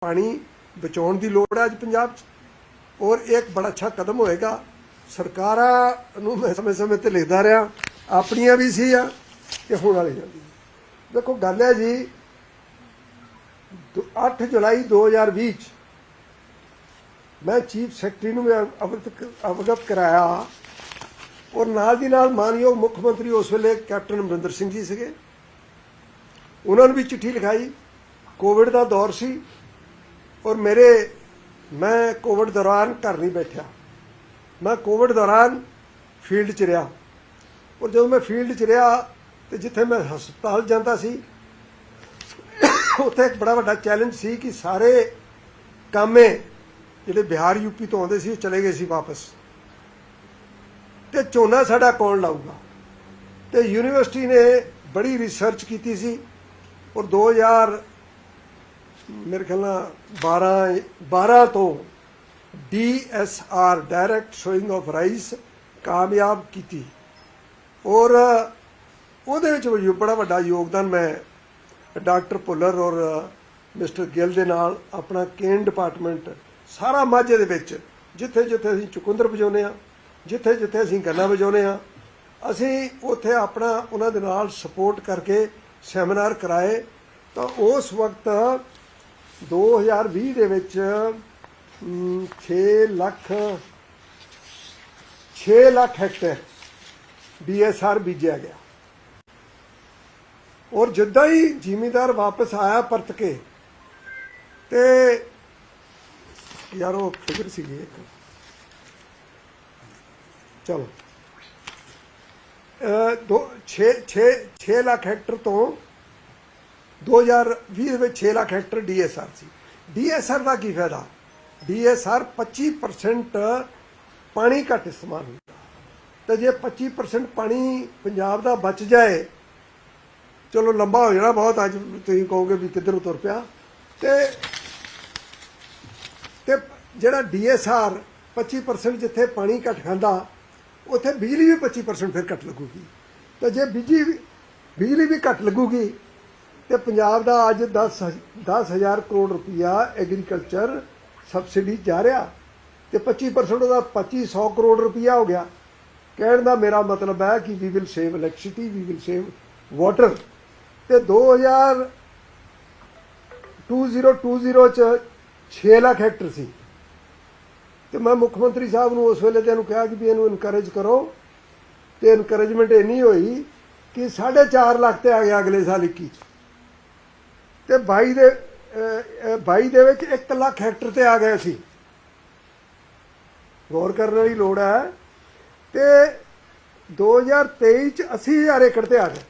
ਪਾਣੀ ਬਚਾਉਣ ਦੀ ਲੋੜ ਹੈ ਅੱਜ ਪੰਜਾਬ 'ਚ। ਔਰ ਇਹ ਇੱਕ ਬੜਾ ਅੱਛਾ ਕਦਮ ਹੋਏਗਾ। ਸਰਕਾਰਾਂ ਨੂੰ ਮੈਂ ਸਮੇਂ-ਸਮੇਂ ਤੇ ਲਿਖਦਾ ਰਿਹਾ, ਆਪਣੀਆਂ ਵੀ ਸੀ ਆ ਤੇ ਹੁਣ ਵਾਲੀ ਜਾਂਦੀ ਦੇਖੋ, ਗੱਲ ਹੈ ਜੀ, ਦੋ- 8 ਜੁਲਾਈ 2020 ਚ ਮੈਂ ਚੀਫ ਸੈਕਟਰੀ ਨੂੰ ਵੀ ਅਵਗਤ ਅਵਗਤ ਕਰਾਇਆ। ਔਰ ਨਾਲ ਦੀ ਨਾਲ ਮਾਨਯੋਗ ਮੁੱਖ ਮੰਤਰੀ ਉਸ ਵੇਲੇ ਕੈਪਟਨ ਅਮਰਿੰਦਰ ਸਿੰਘ ਜੀ ਸੀਗੇ। ਉਹਨਾਂ ਨੂੰ ਵੀ ਚਿੱਠੀ ਲਿਖਾਈ। ਕੋਵਿਡ ਦਾ ਦੌਰ ਸੀ। ਔਰ ਮੇਰੇ, ਮੈਂ ਕੋਵਿਡ ਦੌਰਾਨ ਘਰ ਨਹੀਂ ਬੈਠਿਆ। ਮੈਂ ਕੋਵਿਡ ਦੌਰਾਨ ਫੀਲਡ 'ਚ ਰਿਹਾ। ਔਰ ਜਦੋਂ ਮੈਂ ਫੀਲਡ 'ਚ ਰਿਹਾ ਤੇ ਜਿੱਥੇ ਮੈਂ ਹਸਪਤਾਲ ਜਾਂਦਾ ਸੀ, ਉੱਥੇ ਇੱਕ ਬੜਾ ਵੱਡਾ ਚੈਲੰਜ ਸੀ ਕਿ ਸਾਰੇ ਕਾਮੇ ਜਿਹੜੇ ਬਿਹਾਰ ਯੂਪੀ ਤੋਂ ਆਉਂਦੇ ਸੀ, ਉਹ ਚਲੇ ਗਏ ਸੀ ਵਾਪਸ। ਤੇ ਝੋਨਾ ਸਾਡਾ ਕੌਣ ਲਾਊਗਾ? ਤੇ ਯੂਨੀਵਰਸਿਟੀ ਨੇ ਬੜੀ ਰਿਸਰਚ ਕੀਤੀ ਸੀ। ਔਰ 2000 ਮੇਰੇ ਖਿਆਲ ਨਾਲ 12 12 ਤੋਂ DSR direct sowing of rice ਕਾਮਯਾਬ ਕੀਤੀ। ਔਰ ਉਹਦੇ ਵਿੱਚ ਬੜਾ ਵੱਡਾ ਯੋਗਦਾਨ ਮੈਂ ਡਾਕਟਰ ਭੁੱਲਰ ਔਰ ਮਿਸਟਰ ਗਿੱਲ ਦੇ ਨਾਲ ਆਪਣਾ ਕੇਨ ਡਿਪਾਰਟਮੈਂਟ ਸਾਰਾ ਮਾਝੇ ਦੇ ਵਿੱਚ ਜਿੱਥੇ ਜਿੱਥੇ ਅਸੀਂ ਚੁਕੰਦਰ ਵਜਾਉਂਦੇ ਆ ਜਿੱਥੇ ਜਿੱਥੇ ਅਸੀਂ ਗੰਨਾ ਵਜਾਉਂਦੇ ਆ ਅਸੀਂ ਉੱਥੇ ਆਪਣਾ ਉਹਨਾਂ ਦੇ ਨਾਲ ਸਪੋਰਟ ਕਰਕੇ ਸੈਮੀਨਾਰ ਕਰਾਏ। ਤਾਂ ਉਸ ਵਕਤ 2020 ਦੇ ਵਿੱਚ 6 ਲੱਖ 6 ਲੱਖ ਹੈਕਟੇਅਰ ਡੀਐਸਆਰ ਬੀਜਿਆ ਗਿਆ। ਔਰ ਜਿੱਦਾਂ ਹੀ ਜ਼ਿਮੀਦਾਰ ਵਾਪਸ ਆਇਆ ਪਰਤ ਕੇ, ਤੇ ਯਾਰ ਉਹ ਫਿਕਰ ਸੀਗੀ ਇੱਕ। ਚਲੋ। ਦੋ 6 6 6 ਲੱਖ ਹੈਕਟਰ ਤੋਂ 2020 ਦੇ ਵਿੱਚ 6 ਲੱਖ ਹੈਕਟਰ ਡੀਐਸਆਰ ਸੀ। ਡੀਐਸਆਰ ਦਾ ਕੀ ਫਾਇਦਾ? ਡੀਐਸਆਰ 25% ਪਾਣੀ ਘੱਟ ਇਸਤੇਮਾਲ ਹੁੰਦਾ। ਤੇ ਜੇ 25% ਪਾਣੀ ਪੰਜਾਬ ਦਾ ਬਚ ਜਾਏ, ਚਲੋ ਲੰਬਾ ਹੋ ਜਾਣਾ ਬਹੁਤ, ਅੱਜ ਤੁਸੀਂ ਕਹੋਗੇ ਵੀ ਕਿੱਧਰ ਤੁਰ ਪਿਆ। ਤੇ ਤੇ ਜਿਹੜਾ ਡੀਐਸਆਰ 25% ਜਿੱਥੇ ਪਾਣੀ ਘੱਟ ਖਾਂਦਾ, ਉੱਥੇ ਬਿਜਲੀ ਵੀ 25% ਫਿਰ ਘੱਟ ਲੱਗੂਗੀ। ਤੇ ਜੇ ਬਿਜਲੀ ਬਿਜਲੀ ਵੀ ਘੱਟ ਲੱਗੂਗੀ ਤੇ ਪੰਜਾਬ ਦਾ ਅੱਜ 10 10000 ਕਰੋੜ ਰੁਪਇਆ ਐਗਰੀਕਲਚਰ ਸਬਸਿਡੀ ਜਾ ਰਿਹਾ ਤੇ 25% ਉਹਦਾ 2500 ਕਰੋੜ ਰੁਪਇਆ ਹੋ ਗਿਆ। ਕਹਿਣ ਦਾ ਮੇਰਾ ਮਤਲਬ ਹੈ ਕਿ we will save electricity we will save water ਤੇ 2000 2020 ਚ 6 ਲੱਖ ਹੈਕਟਰ ਸੀ। ਤੇ ਮੈਂ ਮੁੱਖ ਮੰਤਰੀ ਸਾਹਿਬ ਨੂੰ ਉਸ ਵੇਲੇ ਤੇ ਇਹਨੂੰ ਕਿਹਾ ਕਿ ਵੀ ਇਹਨੂੰ ਇਨਕਰੇਜ ਕਰੋ ਤੇ ਇਨਕਰੇਜਮੈਂਟ ਇੰਨੀ ਹੋਈ ਕਿ 4.5 ਲੱਖ ਤੇ ਆ ਗਿਆ ਅਗਲੇ ਸਾਲ 21 ਚ। ਤੇ 22 ਦੇ ਅਹ, 22 ਦੇ ਵਿੱਚ 1 ਲੱਖ ਹੈਕਟਰ ਤੇ ਆ ਗਏ ਸੀ ਗੌਰ ਕਰਨ ਵਾਲੀ ਲੋੜ ਹੈ। ਤੇ 2023 ਚ 80000 ਏਕੜ ਤੇ ਆ ਗਏ।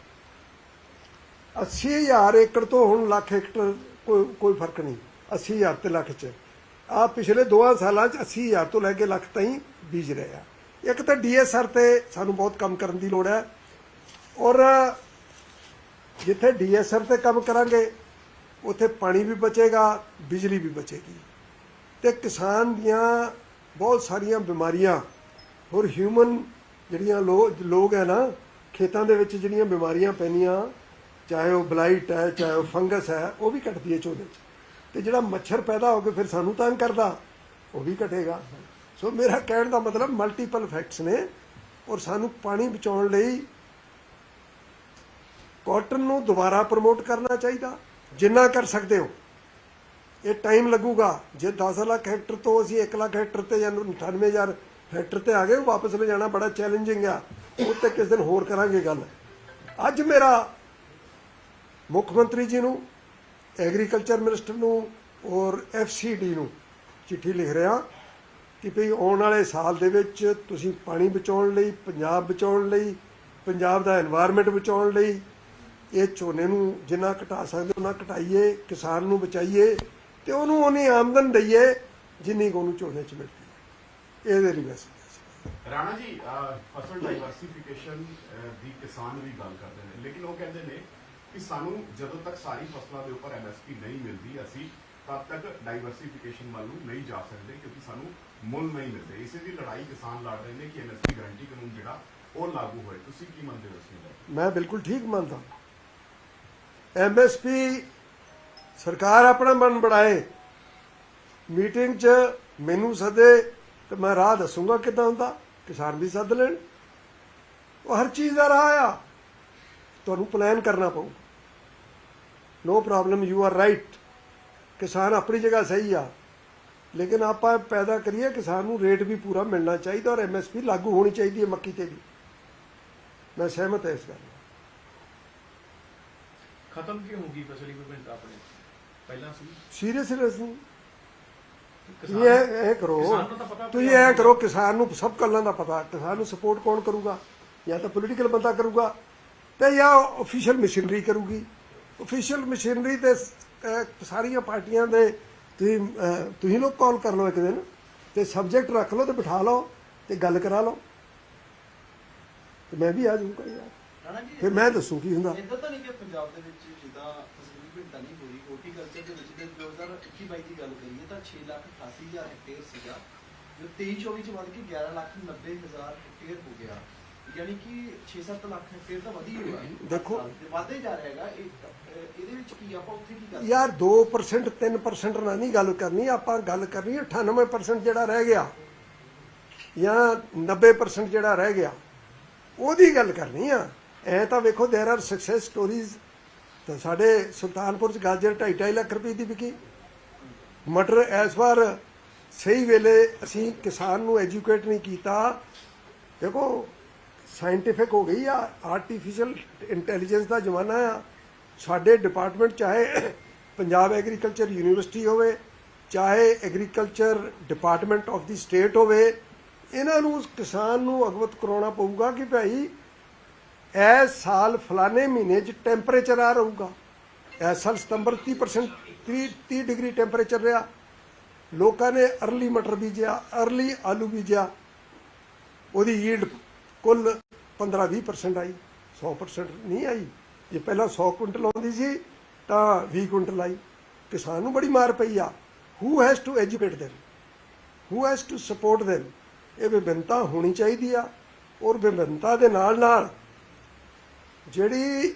80000 ਏਕੜ ਤੋਂ ਹੁਣ ਲੱਖ ਹੈਕਟਰ ਕੋਈ ਕੋਈ ਫ਼ਰਕ ਨਹੀਂ। 80000 ਤੇ ਲੱਖ ਚ। ਆ ਪਿਛਲੇ ਦੋਆਂ ਸਾਲਾਂ ਚ 80000 ਤੋਂ ਲੈ ਕੇ ਲੱਖ ਤਾਈਂ ਬੀਜ ਰਹੇ ਆ। ਇੱਕ ਤਾਂ ਡੀਐਸਆਰ ਤੇ ਸਾਨੂੰ ਬਹੁਤ ਕੰਮ ਕਰਨ ਦੀ ਲੋੜ ਹੈ। ਔਰ ਜਿੱਥੇ ਡੀਐਸਆਰ ਤੇ ਕੰਮ ਕਰਾਂਗੇ ਉੱਥੇ ਪਾਣੀ ਵੀ ਬਚੇਗਾ, ਬਿਜਲੀ ਵੀ ਬਚੇਗੀ। ਤੇ ਕਿਸਾਨ ਦੀਆਂ ਬਹੁਤ ਸਾਰੀਆਂ ਬਿਮਾਰੀਆਂ, ਹੋਰ ਹਿਊਮਨ ਜਿਹੜੀਆਂ ਲੋ- ਲੋਕ ਹੈ ਨਾ, ਖੇਤਾਂ ਦੇ ਵਿੱਚ ਜਿਹੜੀਆਂ ਬਿਮਾਰੀਆਂ ਪੈਣੀਆਂ ਚਾਹੇ ਉਹ ਬਲਾਈਟ ਹੈ, ਚਾਹੇ ਉਹ ਫੰਗਸ ਹੈ, ਉਹ ਵੀ ਘਟਦੀ ਹੈ ਝੋਨੇ 'ਚ। ਤੇ ਜਿਹੜਾ ਮੱਛਰ ਪੈਦਾ ਹੋ ਕੇ ਫਿਰ ਸਾਨੂੰ ਤੰਗ ਕਰਦਾ, ਉਹ ਵੀ ਘਟੇਗਾ। ਸੋ ਮੇਰਾ ਕਹਿਣ ਦਾ ਮਤਲਬ ਮਲਟੀਪਲ ਫੈਕਟਸ ਨੇ, ਔਰ ਸਾਨੂੰ ਪਾਣੀ ਬਚਾਉਣ ਲਈ ਕਾਟਨ ਨੂੰ ਦੁਬਾਰਾ ਪ੍ਰਮੋਟ ਕਰਨਾ ਚਾਹੀਦਾ। ਜਿੰਨਾ ਕਰ ਸਕਦੇ ਹੋ। ਇਹ ਟਾਈਮ ਲੱਗੂਗਾ। ਜੇ 10 ਲੱਖ ਹੈਕਟਰ ਤੋਂ ਅਸੀਂ 1 ਲੱਖ ਹੈਕਟਰ ਤੇ ਜਾਂ 98000 ਹੈਕਟਰ ਤੇ ਆ ਗਏ ਵਾਪਸ ਲੈ ਜਾਣਾ ਬੜਾ ਚੈਲੰਜਿੰਗ ਆ। ਉਹ ਤੇ ਕਿਸ ਦਿਨ ਹੋਰ ਕਰਾਂਗੇ ਗੱਲ। ਅੱਜ ਮੇਰਾ ਮੁੱਖ ਮੰਤਰੀ ਜੀ ਨੂੰ ਐਗਰੀਕਲਚਰ ਮਿਨਿਸਟਰ ਨੂੰ ਔਰ ਐਫਸੀਡੀ ਨੂੰ ਚਿੱਠੀ ਲਿਖ ਰਿਹਾ ਕਿ ਭਈ ਆਉਣ ਵਾਲੇ ਸਾਲ ਦੇ ਵਿੱਚ ਤੁਸੀਂ ਪਾਣੀ ਬਚਾਉਣ ਲਈ, ਪੰਜਾਬ ਬਚਾਉਣ ਲਈ, ਪੰਜਾਬ ਦਾ এনवायरमेंट ਬਚਾਉਣ ਲਈ ਇਹ ਝੋਨੇ ਨੂੰ ਜਿੰਨਾ ਘਟਾ ਸਕਦੇ ਉਹਨਾਂ ਘਟਾਈਏ ਕਿਸਾਨ ਨੂੰ ਬਚਾਈਏ ਤੇ ਉਹਨੂੰ ਉਨੀ ਆਮਦਨ ਦਈਏ ਜਿੰਨੀ ਕੁ ਉਹਨੂੰ ਝੋਨੇ 'ਚ ਮਿਲਦੀ ਹੈ। ਇਹਦੇ ਲਈ ਮੈਸੇਜ ਰਾਣਾ ਜੀ ਫਸਲ ਡਾਈਵਰਸਿਫਿਕੇਸ਼ਨ ਦੀ ਕਿਸਾਨ ਵੀ ਗੱਲ ਕਰਦੇ ਨੇ। ਲੇਕਿਨ ਉਹ ਕਹਿੰਦੇ ਨੇ ਕਿ ਸਾਨੂੰ ਜਦੋਂ ਤੱਕ ਸਾਰੀ ਫਸਲਾਂ ਦੇ ਉੱਪਰ ਐਮਐਸਪੀ ਨਹੀਂ ਮਿਲਦੀ ਅਸੀਂ ਤਦ ਤੱਕ ਡਾਈਵਰਸਿਫਿਕੇਸ਼ਨ ਵੱਲ ਨੂੰ ਨਹੀਂ ਜਾ ਸਕਦੇ ਕਿਉਂਕਿ ਸਾਨੂੰ ਮੁੱਲ ਨਹੀਂ ਮਿਲਦੇ। ਇਸੇ ਦੀ ਲੜਾਈ ਕਿਸਾਨ ਲੜ ਰਹੇ ਨੇ ਕਿ ਐਮਐਸਪੀ ਗਾਰੰਟੀ ਕਾਨੂੰਨ ਜਿਹੜਾ ਉਹ ਲਾਗੂ ਹੋਏ। ਤੁਸੀਂ ਕੀ ਮੰਨਦੇ ਹੋ ਇਸ ਨੂੰ ਮੈਂ ਬਿਲਕੁਲ ਠੀਕ ਮੰਨਦਾ। ਐਮਐਸਪੀ ਸਰਕਾਰ ਆਪਣਾ ਮਨ ਬਣਾਏ। ਮੀਟਿੰਗ 'ਚ ਮੈਨੂੰ ਸੱਦੇ ਤੇ ਮੈਂ ਰਾਹ ਦੱਸੂਗਾ ਕਿਦਾਂ ਹੁੰਦਾ। ਕਿਸਾਨ ਵੀ ਸੱਦ ਲੈਣ। ਉਹ ਹਰ ਚੀਜ਼ ਦਾ ਰਾਹ ਆ। ਤੁਹਾਨੂੰ ਪਲਾਨ ਕਰਨਾ ਪਊਗਾ no problem you are right ਕਿਸਾਨ ਆਪਣੀ ਜਗ੍ਹਾ ਸਹੀ ਆ। ਲੇਕਿਨ ਆਪਾਂ ਪੈਦਾ ਕਰੀਏ, ਕਿਸਾਨ ਨੂੰ ਰੇਟ ਵੀ ਪੂਰਾ ਮਿਲਣਾ ਚਾਹੀਦਾ ਔਰ ਐਮਐਸਪੀ ਲਾਗੂ ਹੋਣੀ ਚਾਹੀਦੀ ਹੈ ਮੱਕੀ ਤੇ ਵੀ। ਮੈਂ ਸਹਿਮਤ ਹਾਂ ਇਸ ਗੱਲ ਨਾਲ। ਖਤਮ ਕਿਉਂ ਹੋ ਗਈ ਫਸਲੀ ਵਿਭਿੰਨਤਾ ਆਪਣੇ? ਪਹਿਲਾਂ ਸੀ। ਸੀਰੀਅਸਨੈਸ ਨਹੀਂ ਕਿਸਾਨ- ਇਹ ਇਹ ਕਰੋ। ਕਿਸਾਨ ਨੂੰ ਤਾਂ ਪਤਾ ਤੁਸੀਂ ਇਹ ਕਰੋ ਕਿਸਾਨ ਨੂੰ ਸਭ ਗੱਲਾਂ ਦਾ ਪਤਾ। ਕਿਸਾਨ ਨੂੰ ਸਪੋਰਟ ਕੌਣ ਕਰੂਗਾ? ਜਾਂ ਤਾਂ ਪੋਲੀਟੀਕਲ ਬੰਦਾ ਕਰੂਗਾ ਤੇ ਜਾਂ ਅਫੀਸ਼ੀਅਲ ਮਸ਼ੀਨਰੀ ਕਰੂਗੀ। ਅਫੀਸ਼ੀਅਲ ਮਸ਼ੀਨਰੀ ਤੇ ਅਹ, ਸਾਰੀਆਂ ਪਾਰਟੀਆਂ ਦੇ ਤੁਸੀਂ ਅਹ, ਤੁਸੀਂ ਲੋਕ ਕਾਲ ਕਰ ਲਓ ਇੱਕ ਦਿਨ ਤੇ ਸਬਜੈਕਟ ਰੱਖ ਲਓ ਤੇ ਬਿਠਾ ਲਓ ਤੇ ਗੱਲ ਕਰਾ ਲਓ। ਤੇ ਮੈਂ ਵੀ ਆ ਜਾਊਂਗਾ ਯਾਰ। ਜੀ ਫਿਰ ਮੈਂ ਦੱਸੂ ਕੀ ਹੁੰਦਾ। ਇਦਾਂ ਤਾਂ ਨਹੀਂ ਕਿ ਪੰਜਾਬ ਦੇ ਵਿੱਚ ਜਿੱਦਾਂ ਫਸਲੀ ਵਿਭਿੰਨਤਾ ਨਹੀਂ ਹੋਈ ਹੋਰਟੀਕਲਚਰ ਦੇ ਵਿੱਚ ਤੇ 2021 22 ਦੀ ਗੱਲ ਕਰੀਏ ਤਾਂ 6 ਲੱਖ 88 ਹਜ਼ਾਰ ਹੈਕਟੇਅਰ ਸੀਗਾ ਜੋ 23 24 ਚ ਵੱਧ ਕੇ 11 ਲੱਖ 90 ਹਜ਼ਾਰ ਹੈਕਟੇਅਰ ਹੋ ਗਿਆ। ਯਾਨੀ ਕਿ 6-7 ਲੱਖ ਹੈਕਟੇਅਰ ਤਾਂ ਵਧੀ ਹੋਇਆ। ਦੇਖੋ। ਵਾਧੇ ਜਾ ਰਿਹਾ ਹੈਗਾ ਇਹਦੇ ਵਿੱਚ ਕੀ ਆਪਾਂ ਉੱਥੇ ਕੀ ਕਰ ਯਾਰ 2% 3% ਨਾਲ ਨਹੀਂ ਗੱਲ ਕਰਨੀ ਆਪਾਂ ਗੱਲ ਕਰਨੀ ਹੈ 98% ਜਿਹੜਾ ਰਹਿ ਗਿਆ ਜਾਂ 90% ਜਿਹੜਾ ਰਹਿ ਗਿਆ ਉਹਦੀ ਗੱਲ ਕਰਨੀ ਆ। ਐ ਤਾਂ ਵੇਖੋ देयर ਆਰ ਸਕਸੈਸ ਸਟੋਰੀਜ਼ ਤਾਂ ਸਾਡੇ ਸੁਲਤਾਨਪੁਰ ਚ ਗਾਜਰ 2.5 ਲੱਖ ਰੁਪਏ ਦੀ ਵਿਕੀ ਮਟਰ ਇਸ ਵਾਰ ਸਹੀ ਵੇਲੇ ਅਸੀਂ ਕਿਸਾਨ ਨੂੰ ਐਜੂਕੇਟ ਨਹੀਂ ਕੀਤਾ ਦੇਖੋ ਸਾਇੰਟਿਫਿਕ ਹੋ ਗਈ ਆ ਆਰਟੀਫੀਸ਼ੀਅਲ ਇੰਟੈਲੀਜੈਂਸ ਦਾ ਜ਼ਮਾਨਾ ਆ ਸਾਡੇ ਡਿਪਾਰਟਮੈਂਟ ਚਾਹੇ ਪੰਜਾਬ ਐਗਰੀਕਲਚਰ ਯੂਨੀਵਰਸਿਟੀ ਹੋਵੇ ਚਾਹੇ ਐਗਰੀਕਲਚਰ ਡਿਪਾਰਟਮੈਂਟ ਆਫ ਦੀ ਸਟੇਟ ਹੋਵੇ ਇਹਨਾਂ ਨੂੰ ਕਿਸਾਨ ਨੂੰ ਅਵਗਤ ਕਰਾਉਣਾ ਪਊਗਾ ਕਿ ਭਾਈ ਇਹ ਸਾਲ ਫਲਾਣੇ ਮਹੀਨੇ 'ਚ ਟੈਂਪਰੇਚਰ ਆ ਰਹੂਗਾ। ਇਸ ਸਾਲ ਸਤੰਬਰ 30% 30 30 ਡਿਗਰੀ ਟੈਂਪਰੇਚਰ ਰਿਹਾ। ਲੋਕਾਂ ਨੇ ਅਰਲੀ ਮਟਰ ਬੀਜਿਆ ਅਰਲੀ ਆਲੂ ਬੀਜਿਆ। ਉਹਦੀ ਯੀਲਡ ਕੁੱਲ 15-20% ਆਈ 100% ਨਹੀਂ ਆਈ। ਜੇ ਪਹਿਲਾਂ 100 ਕੁਇੰਟਲ ਆਉਂਦੀ ਸੀ, ਤਾਂ 20 ਕੁਇੰਟਲ ਆਈ। ਕਿਸਾਨ ਨੂੰ ਬੜੀ ਮਾਰ ਪਈ ਆ। Who has to educate them? Who has to support them? ਇਹ ਵਿਭਿੰਨਤਾ ਹੋਣੀ ਚਾਹੀਦੀ ਆ। ਔਰ ਵਿਭਿੰਨਤਾ ਦੇ ਨਾਲ ਨਾਲ ਜਿਹੜੀ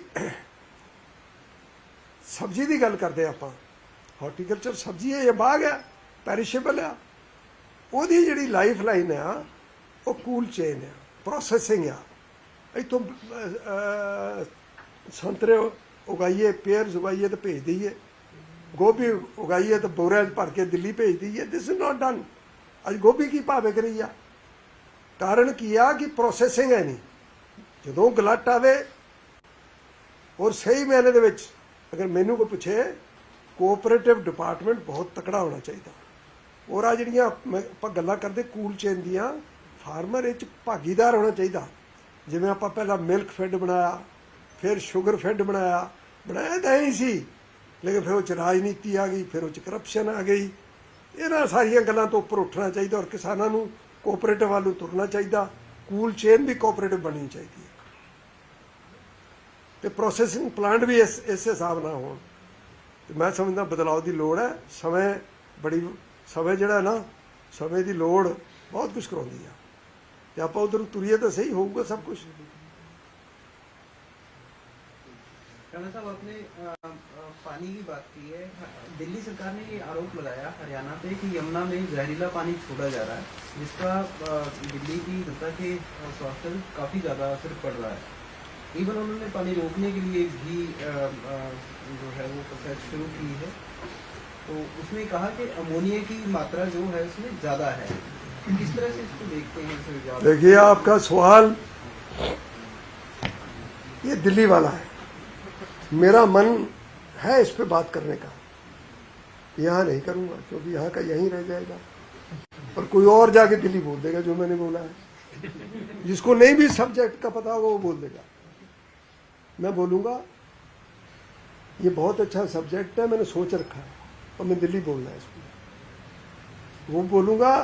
ਸਬਜ਼ੀ ਦੀ ਗੱਲ ਕਰਦੇ ਆਪਾਂ ਹਾਰਟੀਕਲਚਰ ਸਬਜ਼ੀ ਹੈ, ਇਹ ਬਾਗ ਹੈ ਪੈਰਿਸ਼ੇਬਲ ਆ ਉਹਦੀ ਜਿਹੜੀ ਲਾਈਫ ਲਾਈਨ ਆ, ਉਹ ਕੂਲ ਚੇਨ ਆ ਪ੍ਰੋਸੈਸਿੰਗ ਆ। ਇਥੋਂ ਸੰਤਰੇ ਉਗਾਈਏ ਪੇਅਰਸ ਉਗਾਈਏ ਤੇ ਭੇਜ ਦਈਏ। ਗੋਭੀ ਉਗਾਈਏ ਤੇ ਬੋਰਿਆਂ 'ਚ ਭਰ ਕੇ ਦਿੱਲੀ ਭੇਜ ਦਈਏ। ਦਿਸ ਇਜ਼ ਨਾਟ ਡਨ ਅੱਜ ਗੋਭੀ ਕੀ ਭਾਅ ਵਿਕ ਰਹੀ ਆ? ਕਾਰਨ ਕੀ ਆ ਕਿ ਪ੍ਰੋਸੈਸਿੰਗ ਹੈ ਨਹੀਂ। ਜਦੋਂ ਗਲਟ ਆਵੇ ਔਰ ਸਹੀ ਮੈਨੇ ਦੇ ਵਿੱਚ ਅਗਰ ਮੈਨੂੰ ਕੋਈ ਪੁੱਛੇ ਕੋਆਪਰੇਟਿਵ ਡਿਪਾਰਟਮੈਂਟ ਬਹੁਤ ਤਕੜਾ ਹੋਣਾ ਚਾਹੀਦਾ। ਔਰ ਆ ਜਿਹੜੀਆਂ ਮੈਂ- ਆਪਾਂ ਗੱਲਾਂ ਕਰਦੇ ਕੂਲ ਚੇਨ ਦੀਆਂ ਫਾਰਮਰ ਇਹ ਚ ਭਾਗੀਦਾਰ ਹੋਣਾ ਚਾਹੀਦਾ। ਜਿਵੇਂ ਆਪਾਂ ਪਹਿਲਾਂ ਮਿਲਕ ਫੈਡ ਬਣਾਇਆ, ਫਿਰ ਸ਼ੂਗਰ ਫੈਡ ਬਣਾਇਆ ਬਣਾਇਆ ਤਾਂ ਹੀ ਸੀ। ਲੇਕਿਨ ਫਿਰ ਉਹ ਚ ਰਾਜਨੀਤੀ ਆ ਗਈ, ਫਿਰ ਉਹ ਚ ਕਰਪਸ਼ਨ ਆ ਗਈ। ਇਹਨਾਂ ਸਾਰੀਆਂ ਗੱਲਾਂ ਤੋਂ ਉੱਪਰ ਉੱਠਣਾ ਚਾਹੀਦਾ ਔਰ ਕਿਸਾਨਾਂ ਨੂੰ ਕੋਆਪਰੇਟਿਵ ਵੱਲ ਨੂੰ ਤੁਰਨਾ ਚਾਹੀਦਾ। ਕੂਲ ਚੇਨ ਵੀ ਕੋਆਪਰੇਟਿਵ ਬਣਨੀ ਚਾਹੀਦੀ। ਤੇ ਪ੍ਰੋਸੈਸਿੰਗ ਪਲਾਂਟ ਵੀ ਇਸ ਇਸ ਹਿਸਾਬ ਨਾਲ ਹੋਣ ਤੇ ਮੈਂ ਸਮਝਦਾ ਬਦਲਾਅ ਦੀ ਲੋੜ ਹੈ ਸਮੇਂ ਬੜੀ ਸਮੇਂ ਜਿਹੜਾ ਨਾ ਸਮੇਂ ਦੀ ਲੋੜ ਬਹੁਤ ਕੁਝ ਕਰਾਉਂਦੀ ਆ ਤੇ ਆਪਾਂ ਉਧਰ ਤੁਰੀਏ ਤਾਂ ਸਹੀ ਹੋਊਗਾ ਸਭ ਕੁਝ राणा साहब आपने अ, अ, पानी की बात की है दिल्ली सरकार ने ये आरोप लगाया हरियाणा पे कि यमुना में जहरीला पानी छोड़ा जा रहा है जिसका अ, दिल्ली की जनता के अ, स्वास्थ्य पर काफ़ी ज़्यादा असर पड़ रहा है इवन उन्होंने पानी रोकने के लिए भी जो है वो प्रोसेस शुरू की है। तो उसमें कहा कि अमोनिया की मात्रा जो है उसमें ज़्यादा है। किस तरह से इसको देखते हैं देखिए, आपका सवाल ये दिल्ली वाला है। मेरा मन है इस पे बात करने का। यहाँ नहीं करूँगा, क्योंकि यहाँ का यहीं रह जाएगा। और कोई और जाके दिल्ली बोल देगा जो मैंने बोला है। जिसको नहीं भी सब्जेक्ट का पता होगा वो बोल देगा। मैं बोलूँगा ये बहुत अच्छा सब्जेक्ट है मैंने सोच रखा है और मैं दिल्ली बोलना है इसमें वो बोलूँगा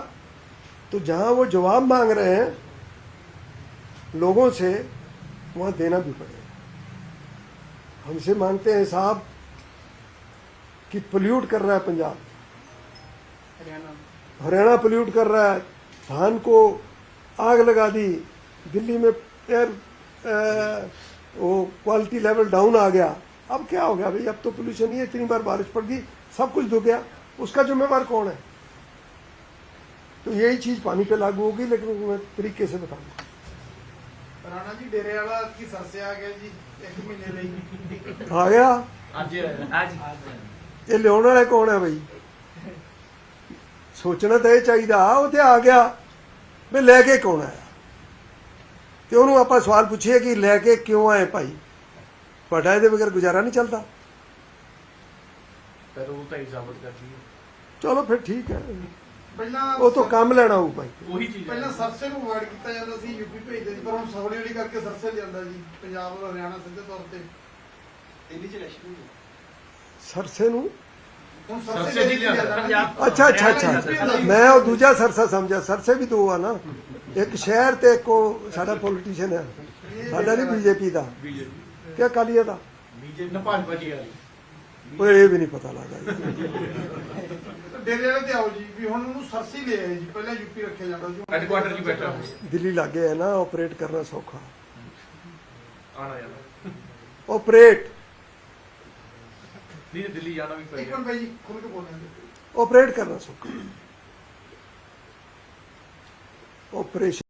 तो जहाँ वो जवाब मांग रहे हैं लोगों से वहाँ देना भी पड़ेगा। हमसे मांगते हैं साहब कि पोल्यूट कर रहा है पंजाब। हरियाणा। हरियाणा पोल्यूट कर रहा है धान को आग लगा दी दिल्ली में एयर वो क्वालिटी लेवल डाउन आ गया अब क्या हो गया भाई अब तो पोल्यूशन ही है इतनी बार बारिश पड़ गई सब कुछ धो गया उसका जिम्मेवार कौन है तो यही चीज पानी पे लागू होगी लेकिन मैं तरीके से बताऊंगा ਰਾਣਾ ਜੀ ਡੇਰੇ ਵਾਲਾ ਕੀ ਸਰਸੇ ਆ ਗਿਆ ਜੀ ਇੱਕ ਮਹੀਨੇ ਲਈ आ गया ਅੱਜ ਅੱਜ ਇਹ ਲਿਆਉਣ ਵਾਲੇ ਕੌਣ ਹੈ ਬਈ ਸੋਚਣਾ ਤਾਂ ਇਹ ਚਾਹੀਦਾ ਉਹ ਤੇ ਆ ਗਿਆ ਵੀ ਲੈ ਕੇ ਕੌਣ ਆਇਆ ਤੇ ਉਹਨੂੰ ਆਪਾਂ ਸਵਾਲ ਪੁੱਛੀਏ ਕਿ ਲੈ ਕੇ ਕਿਉਂ ਆਏ ਭਾਈ? ਤੁਹਾਡਾ ਇਹਦੇ ਬਗੈਰ ਗੁਜ਼ਾਰਾ ਨਹੀਂ ਚੱਲਦਾ। ਪਰ ਉਹ ਤਾਂ ਇਜਾਜ਼ਤ ਕਰਦੀ ਹੈ। ਚਲੋ ਫਿਰ ਠੀਕ ਹੈ। ਪਹਿਲਾਂ ਉਹ ਤੋਂ ਕੰਮ ਲੈਣਾ ਹੋਊ ਭਾਈ। ਉਹੀ ਚੀਜ਼ ਹੈ। ਪਹਿਲਾਂ ਸਰਸੇ ਨੂੰ ਅਵਾਇਡ ਕੀਤਾ ਜਾਂਦਾ ਸੀ ਯੂਪੀ ਭੇਜਦੇ ਸੀ ਪਰ ਹੁਣ ਸੌਲੀ ਵਾਲੀ ਕਰਕੇ ਸਰਸੇ ਲਿਆਂਦਾ ਜੀ ਪੰਜਾਬ ਔਰ ਹਰਿਆਣਾ ਸਿੱਧੇ ਤੌਰ ਤੇ। ਦਿੱਲੀ ਚ ਹੋਈ ਸਰਸੇ ਨੂੰ? ਸਰਸੇ ਦੀ ਅੱਛਾ ਅੱਛਾ ਅੱਛਾ। ਮੈਂ ਉਹ ਦੂਜਾ ਸਰਸਾ ਸਮਝਿਆ ਸਰਸੇ ਵੀ ਦੋ ਆ ਨਾ। ਇੱਕ ਸ਼ਹਿਰ ਤੇ ਇੱਕ ਉਹ ਸਾਡਾ ਪੋਲੀਟੀਸ਼ੀਅਨ ਹੈ। ਸਾਡਾ ਨਹੀਂ ਬੀਜੇਪੀ ਦਾ। ਬੀਜੇਪੀ ਕਿ ਅਕਾਲੀਆ ਦਾ ਬੀਜੇਪੀ ਨਾ ਭਾਜਪਾ ਜੀ ਵਾਲੀ। ਉਹ ਇਹ ਵੀ ਨਹੀਂ ਪਤਾ ਲੱਗਦਾ ਜੀ। ਡੇਰੇ ਵਾਲੇ ਤੇ ਆਓ ਜੀ ਵੀ ਹੁਣ ਉਹਨੂੰ ਸਰਸੇ ਹੀ ਲੈ ਆਏ ਜੀ ਪਹਿਲਾਂ ਯੂਪੀ ਰੱਖਿਆ ਜਾਂਦਾ ਸੀ। ਹੁਣ ਹੈਡਕੁਆਟਰ 'ਚ ਬੈਠਾ। ਦਿੱਲੀ ਲੱਗੇ ਹੈ ਨਾ ਆਪਰੇਟ ਕਰਨਾ ਸੌਖਾ। ਆਣਾ ਜਾਣਾ। ਆਪਰੇਟ ਨਹੀਂ ਦਿੱਲੀ ਜਾਣਾ ਵੀ ਇੱਕ ਪਏਗਾ ਮਿੰਟ ਬਾਈ ਜੀ ਖੁੱਲ ਕੇ ਬੋਲਣ। ਆਪਰੇਟ ਕਰਨਾ ਸੌਖਾ। o preço.